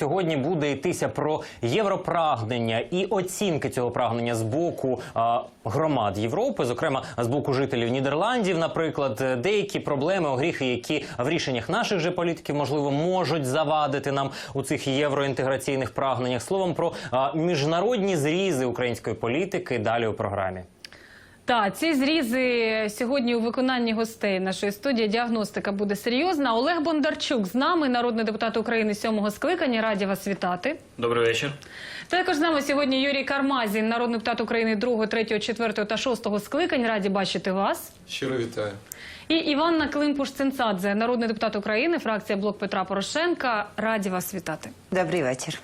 сьогодні буде йтися про європрагнення і оцінки цього прагнення з боку громад Європи, зокрема з боку жителів Нідерландів, наприклад, деякі проблеми, огріхи, які в рішеннях наших же політиків можливо можуть завадити нам у цих євроінтеграційних прагненнях. Словом про міжнародні зрізи української політики далі у програмі. Так, ці зрізи сьогодні у виконанні гостей нашої студії діагностика буде серйозна. Олег Бондарчук з нами, народний депутат України сьомого скликання. Раді вас вітати. Добрий вечір. Також з нами сьогодні Юрій Кармазін, народний депутат України 2, 3, 4 та 6 скликань. Раді бачити вас. Щиро вітаю. І Іванна Климпуш-Цинцадзе, народний депутат України, фракція Блок Петра Порошенка. Раді вас вітати. Добрий вечір.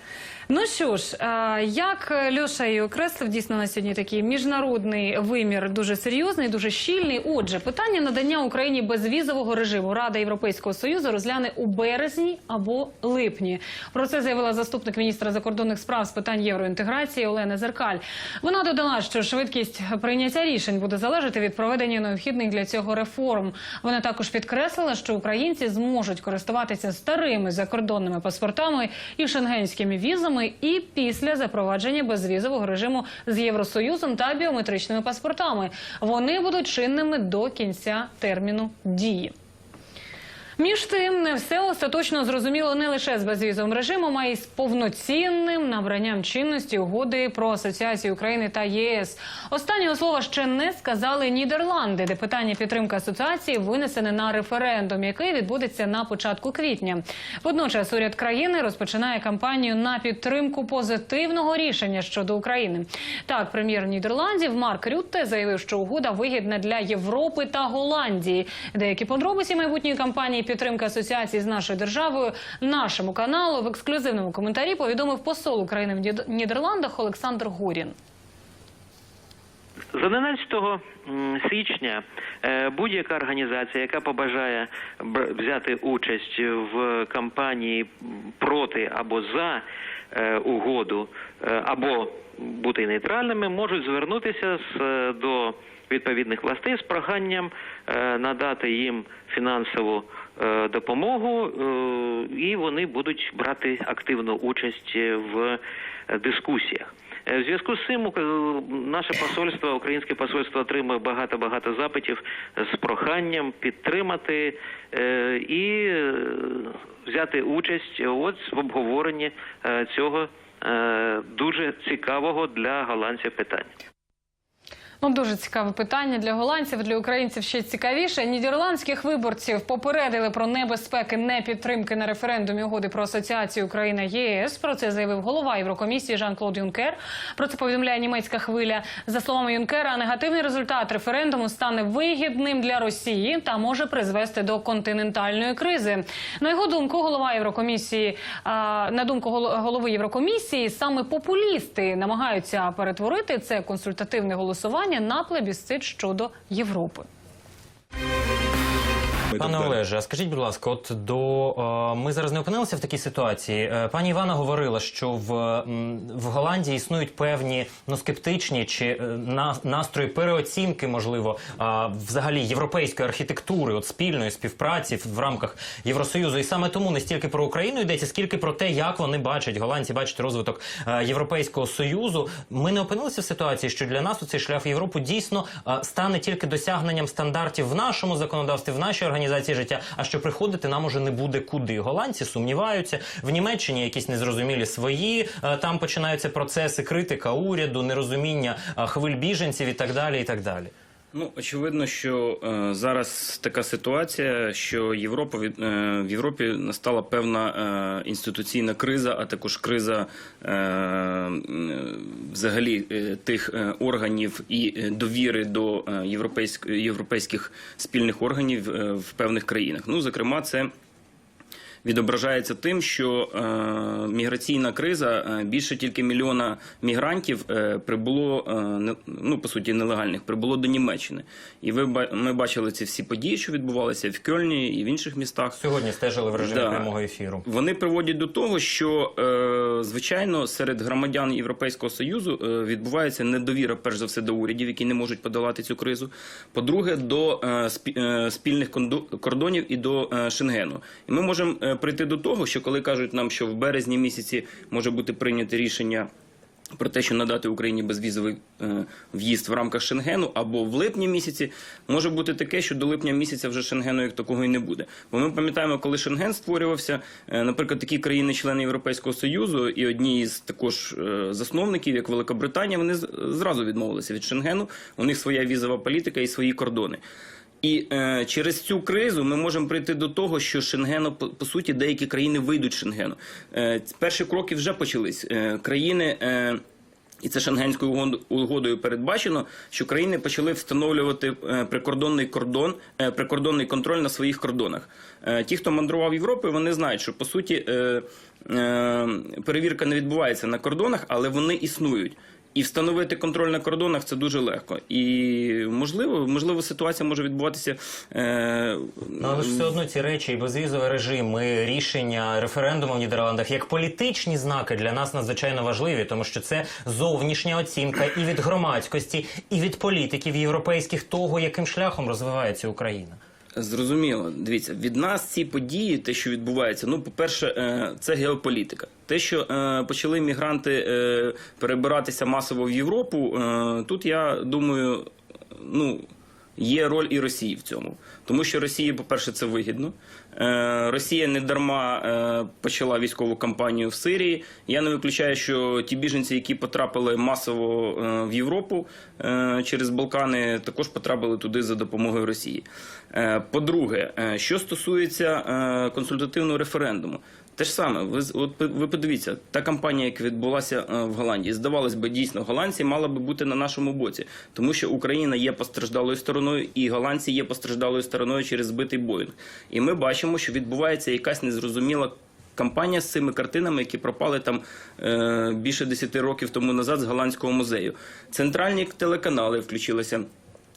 Ну що ж, як Льоша і окреслив, дійсно на сьогодні такий міжнародний вимір дуже серйозний, дуже щільний. Отже, питання надання Україні безвізового режиму Рада Європейського союзу розгляне у березні або липні. Про це заявила заступник міністра закордонних справ з питань євроінтеграції Олена Зеркаль. Вона додала, що швидкість прийняття рішень буде залежати від проведення необхідних для цього реформ. Вона також підкреслила, що українці зможуть користуватися старими закордонними паспортами і шенгенськими візами і після запровадження безвізового режиму з Євросоюзом та біометричними паспортами. Вони будуть чинними до кінця терміну дії. Між тим, не все остаточно зрозуміло не лише з безвізовим режимом, а й з повноцінним набранням чинності угоди про асоціацію України та ЄС. Останнього слова ще не сказали Нідерланди, де питання підтримки асоціації винесене на референдум, який відбудеться на початку квітня. Водночас уряд країни розпочинає кампанію на підтримку позитивного рішення щодо України. Так, прем'єр Нідерландів Марк Рютте заявив, що угода вигідна для Європи та Голландії. Деякі подробиці майбутньої кампанії підтримки асоціації з нашою державою нашому каналу в ексклюзивному коментарі повідомив посол України в Нід- Нідерландах Олександр Гурін. З 11 січня е, будь-яка організація, яка побажає взяти участь в кампанії проти або за е, угоду, е, або бути нейтральними, можуть звернутися до відповідних властей з проханням надати їм фінансову допомогу, е, і вони будуть брати активну участь в е, дискусіях. Е, В зв'язку з цим е, наше посольство, українське посольство отримує багато багато запитів з проханням підтримати е, і е, взяти участь от в обговоренні е, цього е, дуже цікавого для голландців питання. Ну, дуже цікаве питання для голландців, для українців ще цікавіше. Нідерландських виборців попередили про небезпеки непідтримки на референдумі угоди про асоціацію Україна ЄС. Про це заявив голова Єврокомісії Жан-Клод Юнкер. Про це повідомляє німецька хвиля. За словами Юнкера, негативний результат референдуму стане вигідним для Росії та може призвести до континентальної кризи. На його думку, голова Єврокомісії на думку гол- голови Єврокомісії, саме популісти намагаються перетворити це консультативне голосування на плебісцит щодо Європи. Пане Олеже, а скажіть, будь ласка, от до е, ми зараз не опинилися в такій ситуації. Е, Пані Івана говорила, що в, в Голландії існують певні ну скептичні чи е, на, настрої переоцінки, можливо, взагалі європейської архітектури, от спільної співпраці в, рамках Євросоюзу. І саме тому не стільки про Україну йдеться, скільки про те, як вони бачать голландці, бачать розвиток Європейського союзу. Ми не опинилися в ситуації, що для нас у цей шлях в Європу дійсно стане тільки досягненням стандартів в нашому законодавстві, в нашій організації життя. А що приходити нам уже не буде куди. Голландці сумніваються в Німеччині. Якісь незрозумілі свої е, там починаються процеси, критика уряду, нерозуміння е, хвиль біженців і так далі. І так далі. Ну очевидно, що е, зараз така ситуація, що Європа від е, в Європі настала певна е, інституційна криза, а також криза е, взагалі е, тих е, органів і е, довіри до е, європейськ, європейських спільних органів е, в певних країнах. Ну, зокрема, це. Відображається тим, що е, міграційна криза е, більше тільки мільйона мігрантів е, прибуло е, не, ну по суті нелегальних прибуло до Німеччини, і ви ми бачили ці всі події, що відбувалися в Кьольні і в інших містах. Сьогодні стежили в режимі Да. прямого ефіру. Вони приводять до того, що е, звичайно серед громадян Європейського союзу е, відбувається недовіра, перш за все, до урядів, які не можуть подолати цю кризу. По-друге, до е, е, спільних кордонів і до е, Шенгену. І ми можемо е, прийти до того, що коли кажуть нам, що в березні місяці може бути прийнято рішення. Про те, що надати Україні безвізовий е, в'їзд в рамках Шенгену, або в липні місяці може бути таке, що до липня місяця вже Шенгену як такого і не буде. Бо ми пам'ятаємо, коли Шенген створювався, е, наприклад, такі країни-члени Європейського союзу і одні із також е, засновників, як Великобританія, вони зразу відмовилися від Шенгену. У них своя візова політика і свої кордони. І е, через цю кризу ми можемо прийти до того, що Шенгену по, по суті деякі країни вийдуть Шенгену. Е, перші кроки вже почались. Е, країни. Е, і це шенгенською угод- угодою передбачено, що країни почали встановлювати е, прикордонний кордон, е, прикордонний контроль на своїх кордонах. Е, Ті, хто мандрував Європою, вони знають, що по суті перевірка не відбувається на кордонах, але вони існують. І встановити контроль на кордонах це дуже легко. І можливо, можливо, ситуація може відбуватися. Е, Ну, але ж все одно ці речі, і безвізовий режим, і рішення референдуму в Нідерландах як політичні знаки для нас надзвичайно важливі, тому що це зовнішня оцінка і від громадськості, і від політиків європейських того, яким шляхом розвивається Україна. Зрозуміло, дивіться, від нас ці події, те, що відбувається, ну, по-перше, е, це геополітика. Те, що е, почали мігранти е, перебиратися масово в Європу, е, тут я думаю, ну. Є роль і Росії в цьому, тому що Росії, по-перше, це вигідно. Е, Росія не дарма е, почала військову кампанію в Сирії. Я не виключаю, що ті біженці, які потрапили масово е, в Європу е, через Балкани, також потрапили туди за допомогою Росії. Е, По-друге, е, що стосується е, консультативного референдуму. Те ж саме, ви от ви подивіться, та кампанія, яка відбулася е, в Голландії, здавалось би, дійсно, голландці мала би бути на нашому боці, тому що Україна є постраждалою стороною, і голландці є постраждалою стороною через збитий Боїнг. І ми бачимо, що відбувається якась незрозуміла. Кампанія з цими картинами, які пропали там е, більше 10 років тому назад з голландського музею. Центральні телеканали включилися.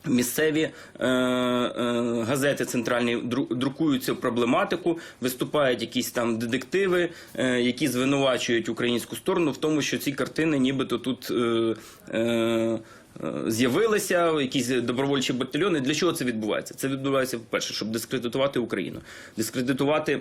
Місцеві е, е, газети центральні дру- друкують цю проблематику, виступають якісь там детективи, е, які звинувачують українську сторону в тому, що ці картини нібито тут. Е, е, З'явилися якісь добровольчі батальйони. Для чого це відбувається? Це відбувається, по-перше, щоб дискредитувати Україну, дискредитувати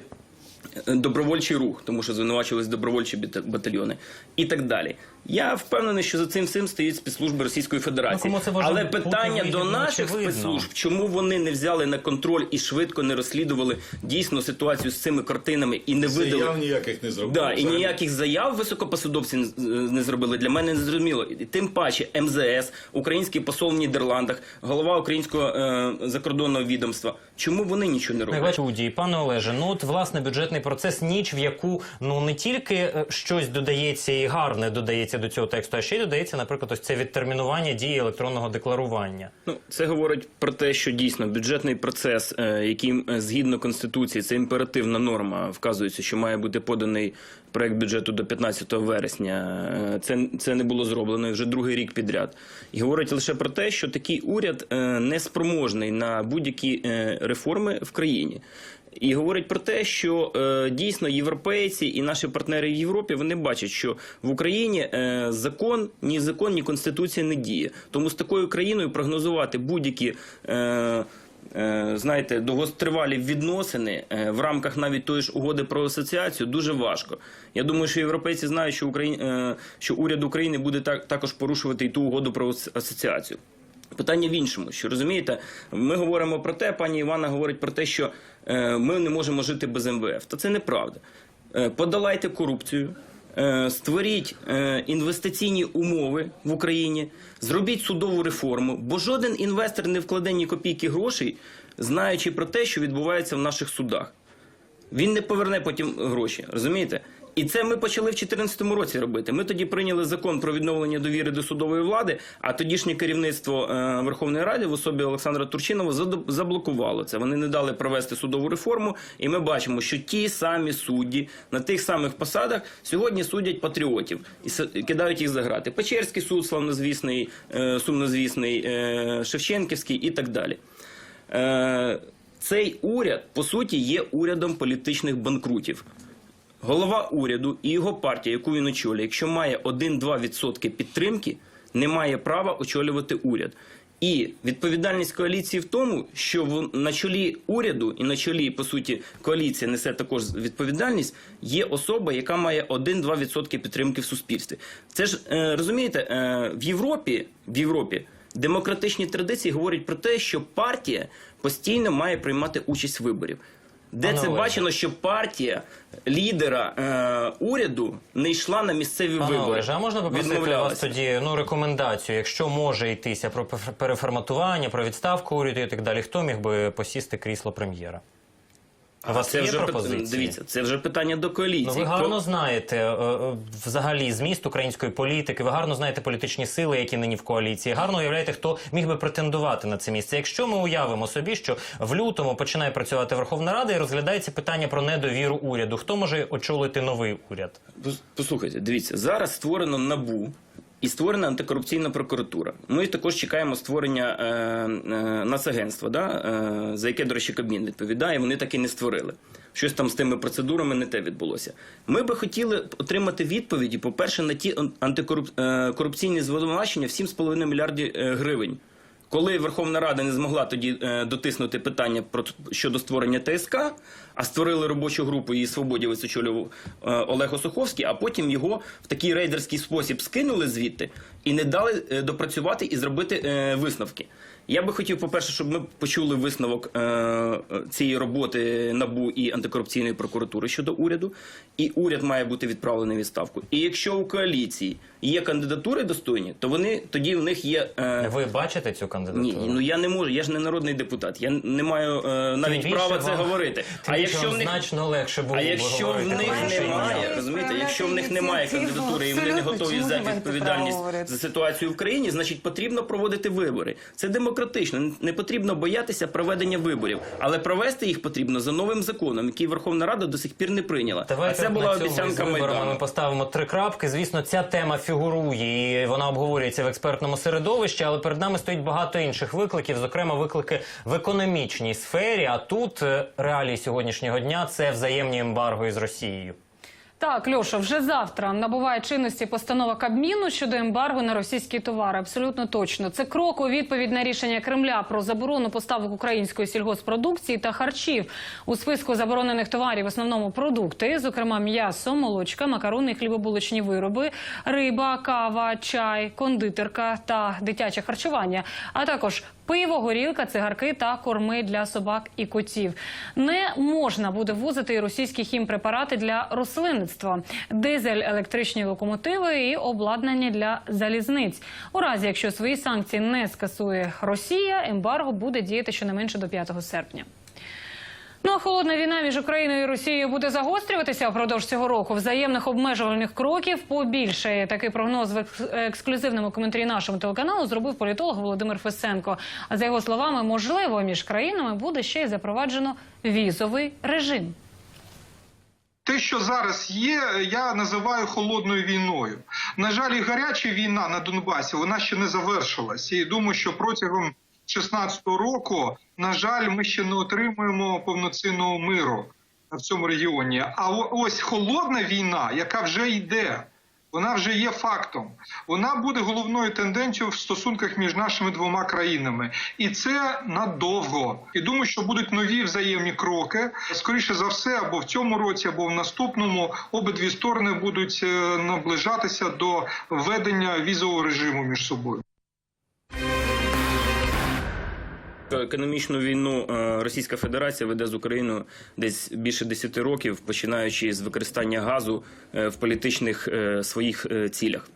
добровольчий рух, тому що звинувачувались добровольчі батальйони і так далі. Я впевнений, що за цим всім стоїть спецслужби Російської Федерації. Ну, кому Але питання до наших очевидно. спецслужб, чому вони не взяли на контроль і швидко не розслідували дійсно ситуацію з цими картинами і не видали. Заяв ніяких не зробили. Да, і ніяких заяв високопосадовці не, не зробили. Для мене не зрозуміло. І Тим паче МЗС, український посол в Нідерландах, голова українського е, закордонного відомства. Чому вони нічого не роблять? бачу, пане Олеже, ну от власне бюджетний процес ніч, в яку ну не тільки е, щось додається і гарне додається до цього тексту, а ще й додається, наприклад, ось це відтермінування дії електронного декларування. Ну, це говорить про те, що дійсно бюджетний процес, е, який е, згідно конституції, це імперативна норма, вказується, що має бути поданий проект бюджету до 15 вересня. Це, це не було зроблено вже другий рік підряд. І говорить лише про те, що такий уряд не спроможний на будь-які реформи в країні. І говорить про те, що е, дійсно європейці і наші партнери в Європі вони бачать, що в Україні е, закон, ні закон, ні конституція не діє. Тому з такою країною прогнозувати будь-які. Е, е, Знаєте, довготривалі відносини е, в рамках навіть тої ж угоди про асоціацію дуже важко. Я думаю, що європейці знають, що Україн... е, що уряд України буде так також порушувати і ту угоду про асоціацію. Питання в іншому, що розумієте, ми говоримо про те, пані Івана говорить про те, що е, ми не можемо жити без МВФ. Та це неправда. Е, подолайте корупцію, е, створіть інвестиційні умови в Україні, зробіть судову реформу, бо жоден інвестор не вкладе ні копійки грошей, знаючи про те, що відбувається в наших судах. Він не поверне потім гроші, розумієте? І це ми почали в 2014 році робити. Ми тоді прийняли закон про відновлення довіри до судової влади, а тодішнє керівництво е, Верховної Ради в особі Олександра Турчинова заблокувало це. Вони не дали провести судову реформу, і ми бачимо, що ті самі судді на тих самих посадах сьогодні судять патріотів і кидають їх за грати. Печерський суд, славнозвісний, е, сумнозвісний, е, Шевченківський і так далі. Цей уряд по суті є урядом політичних банкрутів. Голова уряду і його партія, яку він очолює, якщо має 1-2% підтримки, не має права очолювати уряд. І відповідальність коаліції в тому, що на чолі уряду і на чолі, по суті, коаліція несе також відповідальність. Є особа, яка має 1-2% підтримки в суспільстві. Це ж е, розумієте, е, в Європі, в Європі демократичні традиції говорять про те, що партія постійно має приймати участь в виборів. Де це бачено, що партія лідера е, уряду не йшла на місцеві Пане вибори. Олеже, а можна попросити вас тоді ну рекомендацію, якщо може йтися про пер- переформатування, про відставку уряду і так далі, хто міг би посісти крісло прем'єра? У вас це є вже пропозиції? Дивіться, це вже питання до коаліції. Ну, ви гарно знаєте е, е, взагалі зміст української політики. Ви гарно знаєте політичні сили, які нині в коаліції. Гарно уявляєте, хто міг би претендувати на це місце. Якщо ми уявимо собі, що в лютому починає працювати Верховна Рада і розглядається питання про недовіру уряду, хто може очолити новий уряд? Послухайте, дивіться, зараз створено набу. І створена антикорупційна прокуратура. Ми також чекаємо створення е, е, нацагентства, да, е, за яке, до речі, Кабмін відповідає. Вони так і не створили. Щось там з тими процедурами не те відбулося. Ми би хотіли отримати відповіді, по-перше, на ті антикорупційні звинувачення в 7,5 мільярдів е, гривень. Коли Верховна Рада не змогла тоді е, дотиснути питання про щодо створення ТСК, а створили робочу групу і свободівець очолював е, Олег Осуховський, а потім його в такий рейдерський спосіб скинули звідти і не дали е, допрацювати і зробити висновки. Я би хотів, по-перше, щоб ми почули висновок е, цієї роботи НАБУ і антикорупційної прокуратури щодо уряду, і уряд має бути відправлений в відставку. І якщо у коаліції є кандидатури достойні, то вони тоді в них є. е, Ви бачите цю кандидатуру? ні, ні, ну я не можу, я ж не народний депутат. Я не маю е, навіть Тим більше права це вам- говорити. Тим А якщо в них значно легше було а якщо в них немає, розумієте, якщо в них немає кандидатури і вони не готові взяти відповідальність за ситуацію в країні, значить потрібно проводити вибори. Це демократично. Не потрібно боятися проведення виборів, але провести їх потрібно за новим законом, який Верховна Рада до сих пір не прийняла. Давайте а це була обіцянка виборами Майдану. Ми поставимо три крапки. Звісно, ця тема фігурує і вона обговорюється в експертному середовищі, але перед нами стоїть багато інших викликів, зокрема виклики в економічній сфері. А тут е, реалії сьогоднішнього дня це взаємні ембарго із Росією. Так, Льоша, вже завтра набуває чинності постанова Кабміну щодо ембарго на російські товари. Абсолютно точно. Це крок у відповідь на рішення Кремля про заборону поставок української сільгоспродукції та харчів. У списку заборонених товарів в основному продукти, зокрема м'ясо, молочка, макарони, хлібобулочні вироби, риба, кава, чай, кондитерка та дитяче харчування, а також пиво, горілка, цигарки та корми для собак і котів. Не можна буде ввозити російські хімпрепарати для рослинництва, дизель, електричні локомотиви і обладнання для залізниць. У разі, якщо свої санкції не скасує Росія, ембарго буде діяти щонайменше до 5 серпня. Ну а холодна війна між Україною і Росією буде загострюватися впродовж цього року. Взаємних обмежувальних кроків побільшає. Такий прогноз в ексклюзивному коментарі нашому телеканалу зробив політолог Володимир Фесенко. А за його словами, можливо, між країнами буде ще й запроваджено візовий режим. Те, що зараз є, я називаю холодною війною. На жаль, і гаряча війна на Донбасі вона ще не завершилась. І думаю, що протягом 16-го року, на жаль, ми ще не отримуємо повноцінного миру в цьому регіоні. А ось холодна війна, яка вже йде. Вона вже є фактом. Вона буде головною тенденцією в стосунках між нашими двома країнами, і це надовго. І думаю, що будуть нові взаємні кроки. Скоріше за все, або в цьому році, або в наступному обидві сторони будуть е, наближатися до введення візового режиму між собою. Економічну війну е, Російська Федерація веде з Україною десь більше 10 років, починаючи з використання газу е, в політичних е, своїх цілях.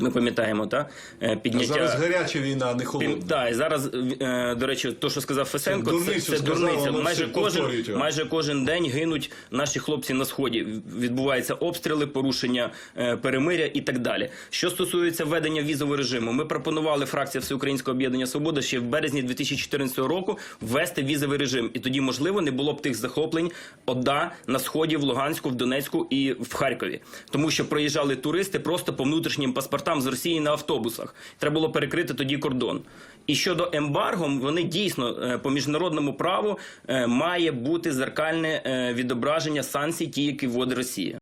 Ми пам'ятаємо та е, підняття Зараз гаряча війна, не холодна. Так, і зараз, е, до речі, то, що сказав Фесенко, Це це, це сказав, дурниця. Майже кожен, майже кожен день гинуть наші хлопці на сході. Відбуваються обстріли, порушення е, перемиря і так далі. Що стосується введення візового режиму, ми пропонували фракція Всеукраїнського об'єднання Свобода ще в березні 2014 року ввести візовий режим. І тоді, можливо, не було б тих захоплень ОДА на сході, в Луганську, в Донецьку і в Харкові, тому що проїжджали туристи просто по внутрішнім паспортам з Росії на автобусах. Треба було перекрити тоді кордон. І щодо ембарго, вони дійсно е, по міжнародному праву е, має бути зеркальне е, відображення санкцій, ті, які вводить Росія.